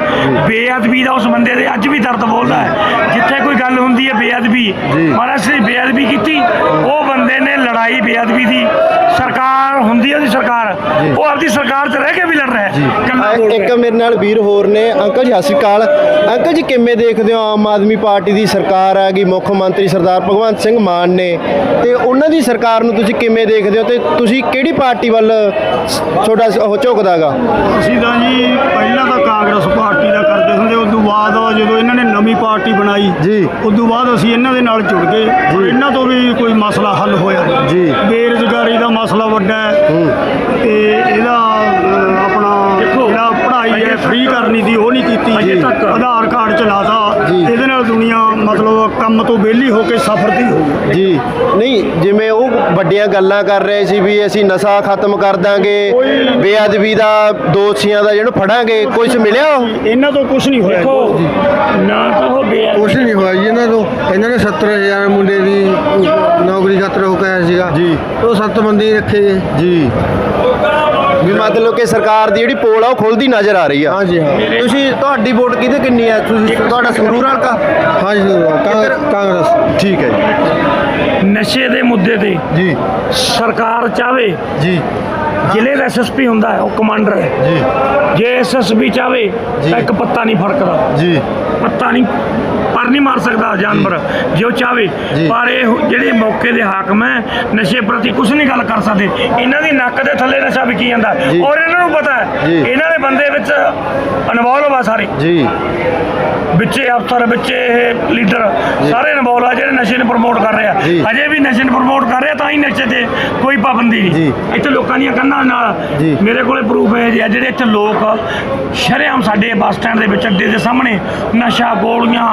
F: ਬੇਅਦਬੀ ਦਾ ਉਸ ਬੰਦੇ ਦੇ ਅੱਜ ਵੀ ਦਰਦ ਬੋਲਦਾ ਹੈ। ਜਿੱਥੇ ਕੋਈ ਗੱਲ ਹੁੰਦੀ ਹੈ ਬੇਅਦਬੀ। ਮਹਾਰਾਜ ਨੇ ਬੇਅਦਬੀ ਕੀਤੀ। ਉਹ ਬੰਦੇ ਨੇ ਲੜਾਈ ਬੇਅਦਬੀ ਦੀ। ਸਰਕਾਰ ਹੁੰਦੀ ਹੈ ਉਹਦੀ ਸਰਕਾਰ। ਉਹ ਆਪਦੀ ਸਰਕਾਰ 'ਚ ਰਹਿ ਕੇ ਵੀ ਲੜ ਰਿਹਾ ਹੈ।
A: ਇੱਕ ਮੇਰੇ ਨਾਲ ਵੀਰ ਹੋਰ ਨੇ ਅੰਕਲ ਜੀ ਸਤਿ ਸ਼੍ਰੀ ਅਕਾਲ। ਅੰਕਲ ਜੀ ਕਿਵੇਂ ਦੇਖਦੇ ਹੋ ਆਮ ਆਦਮੀ ਪਾਰਟੀ ਦੀ ਸਰਕਾਰ ਆ ਗਈ? ਮੁੱਖ ਮੰਤਰੀ ਸਰਦਾਰ ਭਗਵੰਤ ਸਿੰਘ ਮਾਨ ਨੇ। ਤੇ ਉਹਨਾਂ ਦੀ ਸਰਕਾਰ ਨੂੰ ਤੁਸੀਂ ਕਿਵੇਂ ਦੇਖਦੇ ਹੋ? ਤੇ ਤੁਸੀਂ ਕਿਹੜੀ ਪਾਰਟੀ ਵੱਲ ਤੁਹਾਡਾ ਉਹ ਝੁਕਦਾਗਾ?
I: ਅਸੀਂ ਤਾਂ ਜੀ ਪਹਿਲਾਂ ਤਾਂ ਕਾਂਗਰਸ ਪਾਰਟੀ ਦਾ ਕਰਦੇ ਹੁੰਦੇ ਉਸ ਤੋਂ ਬਾਅਦ ਜਦੋਂ ਇਹਨਾਂ ਨੇ ਨਵੀਂ ਪਾਰਟੀ ਬਣਾਈ
A: ਜੀ।
I: ਉਸ ਤੋਂ ਬਾਅਦ ਅਸੀਂ ਇਹਨਾਂ ਦੇ ਨਾਲ ਜੁੜ ਗਏ ਇਹਨਾਂ ਤੋਂ ਵੀ ਕੋਈ ਮਸਲਾ ਹੱਲ ਹੋਇਆ।
A: ਜੀ।
I: ਬੇਰੁਜ਼ਗਾਰੀ ਦਾ ਮਸਲਾ ਵੱਡਾ ਹੈ ਤੇ ਇਹਦਾ ਆਪਣਾ ਜਿਹੜਾ ਪੜ੍ਹਾਈ ਹੈ ਫ੍ਰੀ ਕਰਨੀ ਦੀ ਉਹ ਨਹੀਂ ਕੀਤੀ
F: ਅਜੇ ਤੱਕ।
I: ਆਧਾਰ ਕਾਰਡ ਚਲਾਤਾ
A: ਜੀ।
I: ਇਹਦੇ ਨਾਲ ਕੰਮ ਤੋਂ ਵਿਹਲੀ ਹੋ ਕੇ ਸਫਰਦੀ ਹੋ ਗਈ।
A: ਜੀ ਨਹੀਂ ਜਿਵੇਂ ਉਹ ਵੱਡੀਆਂ ਗੱਲਾਂ ਕਰ ਰਹੇ ਸੀ ਵੀ ਅਸੀਂ ਨਸ਼ਾ ਖਤਮ ਕਰ ਦਾਂਗੇ ਬੇਅਦਬੀ ਦਾ ਦੋਸ਼ੀਆਂ ਦਾ ਜਿਹੜਾ ਫੜਾਂਗੇ ਕੁਝ ਮਿਲਿਆ?
I: ਇਹਨਾਂ ਤੋਂ ਕੁਝ ਨਹੀਂ ਹੋਇਆ
F: ਨਾ ਤਾਂ ਉਹ ਬੇਅਦਬੀ
H: ਕੁਛ ਨਹੀਂ ਹੋਇਆ ਜੀ ਇਹਨਾਂ ਤੋਂ। ਇਹਨਾਂ ਨੇ 70000 ਮੁੰਡੇ ਦੀ ਨੌਕਰੀ ਖਾਤਰ ਹੋ ਕੇ ਆਇਆ ਸੀਗਾ।
A: ਜੀ।
H: ਉਹ ਸੱਤ ਬੰਦੇ ਰੱਖੇ
A: ਜੀ। ਵੀ ਮਤਲਬ ਕਿ ਸਰਕਾਰ ਦੀ ਜਿਹੜੀ ਪੋਲ ਆ ਉਹ ਖੁੱਲਦੀ ਨਜ਼ਰ ਆ ਰਹੀ ਆ।
H: ਹਾਂਜੀ ਹਾਂ।
A: ਤੁਸੀਂ ਤੁਹਾਡੀ ਵੋਟ ਕਿਹਦੇ ਕਿੰਨੀ ਆ? ਤੁਸੀਂ ਤੁਹਾਡਾ ਸੰਗਰੂਰ ਹਲਕਾ?
H: ਹਾਂਜੀ ਕਾਂਗਰਸ
A: ਠੀਕ ਹੈ ਜੀ।
F: ਨਸ਼ੇ ਦੇ ਮੁੱਦੇ ਤੇ
A: ਜੀ।
F: ਸਰਕਾਰ ਚਾਵੇ
A: ਜੀ।
F: ਜ਼ਿਲ੍ਹੇ ਦਾ ਐਸਐਸਪੀ ਹੁੰਦਾ ਹੈ ਉਹ ਕਮਾਂਡਰ ਹੈ।
A: ਜੀ।
F: ਜੇ ਐਸਐਸਪੀ ਚਾਵੇ। ਤਾਂ ਇੱਕ ਪੱਤਾ ਨਹੀਂ ਫੜਕਦਾ
A: ਜੀ।
F: ਪੱਤਾ ਨਹੀਂ ਪਰ ਨਹੀਂ ਮਾਰ ਸਕਦਾ ਜਾਨਵਰ ਜੇ ਚਾਵੇ। ਪਰ ਇਹ ਜਿਹੜੇ ਮੌਕੇ ਦੇ ਹਾਕਮ ਹੈ ਨਸ਼ੇ ਪ੍ਰਤੀ ਕੁਝ ਨਹੀਂ ਗੱਲ ਕਰ ਸਕਦੇ ਇਹਨਾਂ ਦੀ ਨੱਕ ਦੇ ਥੱਲੇ ਨਸ਼ਾ ਵਿਕੀ ਜਾਂਦਾ। ਔਰ ਇਹਨਾਂ ਨੂੰ ਪਤਾ ਹੈ। ਇਹਨਾਂ ਦੇ ਬੰਦੇ ਵਿੱਚ ਇਨਵੋਲਵ ਆ ਸਾਰੇ
A: ਜੀ
F: ਵਿੱਚੇ ਅਫਸਰ ਵਿੱਚੇ ਇਹ ਲੀਡਰ ਸਾਰੇ ਇਨਵੋਲਵ ਆ ਜਿਹੜੇ ਨਸ਼ੇ ਨੂੰ ਪ੍ਰਮੋਟ ਕਰ ਰਹੇ ਆ
A: ਜੀ।
F: ਹਜੇ ਵੀ ਨਸ਼ੇ ਨੂੰ ਪ੍ਰਮੋਟ ਕਰ ਰਹੇ ਆ ਤਾਂ ਹੀ ਨਸ਼ੇ ਤੇ ਕੋਈ ਪਾਬੰਦੀ। ਨਹੀਂ ਇੱਥੇ ਲੋਕਾਂ ਦੀਆਂ ਕੰਨਾਂ ਨਾਲ। ਮੇਰੇ ਕੋਲੇ ਪ੍ਰੂਫ ਹੈ ਜੀ ਜਿਹੜੇ ਇੱਥੇ ਲੋਕ ਸ਼ਰੇਆਮ ਸਾਡੇ ਬੱਸ ਸਟੈਂਡ ਦੇ ਵਿੱਚ ਅੱਡੇ ਦੇ ਸਾਹਮਣੇ ਨਸ਼ਾ ਗੋਲੀਆਂ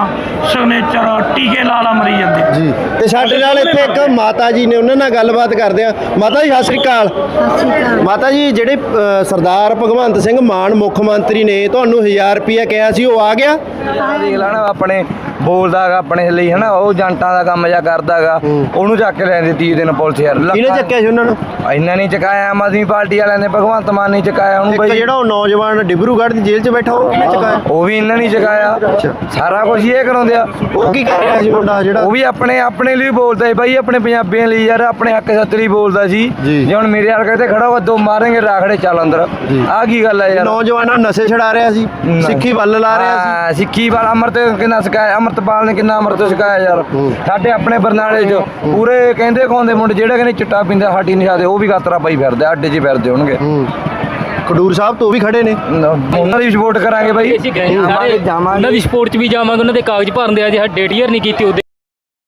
F: ਸਿਗਨੇਚਰ ਟੀਕੇ ਲਾ ਲਾ ਮਰੀ ਜਾਂਦੇ।
A: ਜੀ। ਤੇ ਸਾਡੇ ਨਾਲ ਇੱਥੇ ਇੱਕ ਮਾਤਾ ਜੀ ਨੇ ਉਹਨਾਂ ਨਾਲ ਗੱਲਬਾਤ ਕਰਦੇ ਆ। ਮਾਤਾ ਜੀ ਸਤਿ ਸ੍ਰੀ ਅਕਾਲ। ਮਾਤਾ ਜੀ ਜਿਹੜੇ ਅ, ਸਰਦਾਰ ਭਗਵੰਤ ਸਿੰਘ ਮਾਨ ਮੁੱਖ ਮੰਤਰੀ ਨੇ ਤੁਹਾਨੂੰ 1000 ਰੁਪਇਆ ਕਿਹਾ ਸੀ ਉਹ ਆ ਗਿਆ?
C: ਦੇਖ ਲੈਣਾ ਆਪਣੇ ਬੋਲਦਾਗਾ ਆਪਣੇ ਲਈ ਹਨਾ ਉਹ ਜੰਟਾਂ ਦਾ ਕੰਮ ਜਾਂ ਕਰਦਾਗਾ ਉਹਨੂੰ ਚੱਕ ਕੇ ਲੈਂਦੇ 30 ਦਿਨ ਪੁਲਿਸ ਯਾਰ
A: ਕਿਹਨੇ
C: ਲੱਖਾਂ-
A: ਚੱਕਿਆ ਸੀ ਉਹਨਾਂ ਨੂੰ?
C: ਇੰਨਾ ਨਹੀਂ ਚਕਾਇਆ ਆਮ ਆਦਮੀ ਪਾਰਟੀ ਵਾਲਿਆਂ ਨੇ ਭਗਵੰਤ ਮਾਨ ਨਹੀਂ ਚਕਾਇਆ ਉਹਨੂੰ
A: ਇੱਕ
C: ਬਈ।
A: ਜਿਹੜਾ ਉਹ ਨੌਜਵਾਨ ਡਿਬਰੂਗੜ੍ਹ ਦੀ ਜੇਲ੍ਹ 'ਚ ਬੈਠਾ ਉਹ ਕਿਹਨੇ ਚੁਕਾਇਆ?
C: ਉਹ ਵੀ ਇਹਨਾਂ ਨਹੀਂ ਚਕਾਇਆ। ਸਾਰਾ ਕੁਝ ਇਹ ਕਰਾਉਂਦੇ ਆ।
A: ਉਹ ਕੀ ਕਰ ਰਿਹਾ ਸੀ ਮੁੰਡਾ ਜਿਹੜਾ?
C: ਉਹ ਵੀ ਆਪਣੇ ਆਪਣੇ ਲਈ ਬੋਲਦਾ ਹੈ ਬਾਈ ਆਪਣੇ ਪੰਜਾਬੀਆਂ ਲਈ ਯਾਰ ਆਪਣੇ ਹੱਕ ਸੱਤ ਲਈ ਬੋਲਦਾ ਸੀ।
A: ਜੀ।
C: ਜੇ ਹੁਣ ਮੇਰੇ ਵਰਗੇ ਤੇ ਖੜਾ ਹੋ ਦੋ ਮਾਰਾਂਗੇ ਰਾਖੜੇ ਚੱਲ ਅੰਦਰ। ਆਹ ਕੀ ਗੱਲ ਹੈ ਯਾਰ?
A: ਨੌਜਵਾਨਾਂ ਨੂੰ ਨਸ਼ੇ ਛਡਾ ਰਿਹਾ ਸੀ ਸਿੱਖੀ ਵੱਲ ਲਾ ਰਿਹਾ ਸੀ।
C: ਹਾਂ, ਸਿੱਖੀ ਵਾਲਾ ਅੰਮ੍ਰਿਤ ਕਿੰਨਾ ਸਿਖਾਇਆ ਅੰਮ੍ਰਿਤਪਾਲ ਨੇ ਕਿੰਨਾ ਅੰਮ੍ਰਿਤ ਸਿਖਾਇਆ ਯਾਰ। ਸਾਡੇ ਆਪਣੇ ਬਰਨਾਲੇ 'ਚ ਪੂਰੇ ਕਹਿੰਦੇ ਖਾਉਂਦੇ ਮੁੰਡੇ ਜਿਹੜੇ ਕਹਿੰਦੇ ਚਿੱਟਾ ਪੀਂਦੇ ਹਾਟੀ ਨਹੀਂ ਖਾਦੇ ਉਹ ਵੀ ਗਾਤਰਾ ਪਾਈ ਫਿਰਦੇ ਆ, ਅੱਡੇ 'ਚ ਹੀ ਫਿਰਦੇ ਹੋਣਗੇ।
A: ਹੂੰ। ਖਡੂਰ ਸਾਹਿਬ ਤੋਂ ਵੀ ਖੜੇ ਨੇ?
C: ਉਹਨਾਂ ਦੀ ਸਪੋਰਟ ਕਰਾਂਗੇ ਬਾਈ।
B: ਅਸੀਂ ਗਏ ਸਾਰੇ ਉਹਨਾਂ ਦੀ ਸਪੋਰਟ 'ਚ ਵੀ ਜਾਵਾਂਗੇ ਉਹਨਾਂ ਦੇ ਕਾਗਜ਼ ਭਰਨ ਦੇ ਆ ਜੇ ਡੇਟ ਈਅਰ ਨਹੀਂ ਕੀਤੀ ਉਹਦੇ